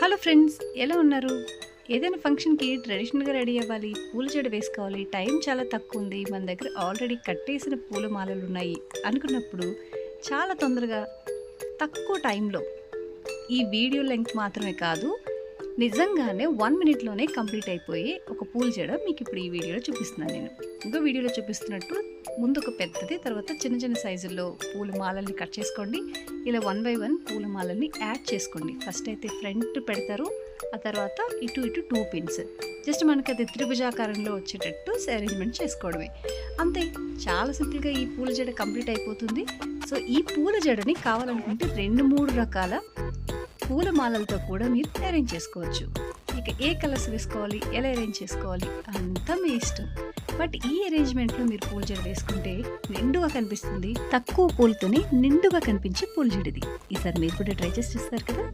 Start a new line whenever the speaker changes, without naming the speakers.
Hello friends ఎలా ఉన్నారు? ఏదైనా ఫంక్షన్కి ట్రెడిషనల్గా రెడీ అవ్వాలి పూల జడ వేసుకోవాలి టైం చాలా తక్కువ ఉంది మన దగ్గర ఆల్రెడీ కట్టేసిన పూల మాలలు ఉన్నాయి అనుకున్నప్పుడు చాలా తొందరగా తక్కువ టైంలో ఈ వీడియో లెంగ్త్ మాత్రమే కాదు నిజంగానే వన్ మినిట్లోనే కంప్లీట్ అయిపోయి ఒక పూల జడ మీకు ఇప్పుడు ఈ వీడియోలో చూపిస్తున్నాను నేను. ఇంకో వీడియోలో చూపిస్తున్నట్టు ముందు ఒక పెద్దది తర్వాత చిన్న చిన్న సైజుల్లో పూల మాలల్ని కట్ చేసుకోండి ఇలా వన్ బై వన్ పూలమాలని యాడ్ చేసుకోండి. ఫస్ట్ అయితే ఫ్రంట్ పెడతారు. ఆ తర్వాత ఇటు ఇటు టూ పిన్స్ జస్ట్ మనకి అది త్రిభుజాకారంలో వచ్చేటట్టు అరేంజ్మెంట్ చేసుకోవడమే. అంతే. చాలా సింపుల్గా ఈ పూల జడ కంప్లీట్ అయిపోతుంది. సో ఈ పూల జడని కావాలనుకుంటే రెండు మూడు రకాల పూల మాలలతో కూడా మీరు అరేంజ్ చేసుకోవచ్చు. ఇక ఏ కలర్స్ వేసుకోవాలి? ఎలా అరేంజ్ చేసుకోవాలి? అంతా మీ ఇష్టం. బట్ ఈ అరేంజ్మెంట్లో మీరు పూల జడ వేసుకుంటే నిండుగా కనిపిస్తుంది. తక్కువ పూలతోనే నిండుగా కనిపించే పూల జడది. ఈసారి మీరు కూడా ట్రై చేసి చూస్తారు కదా?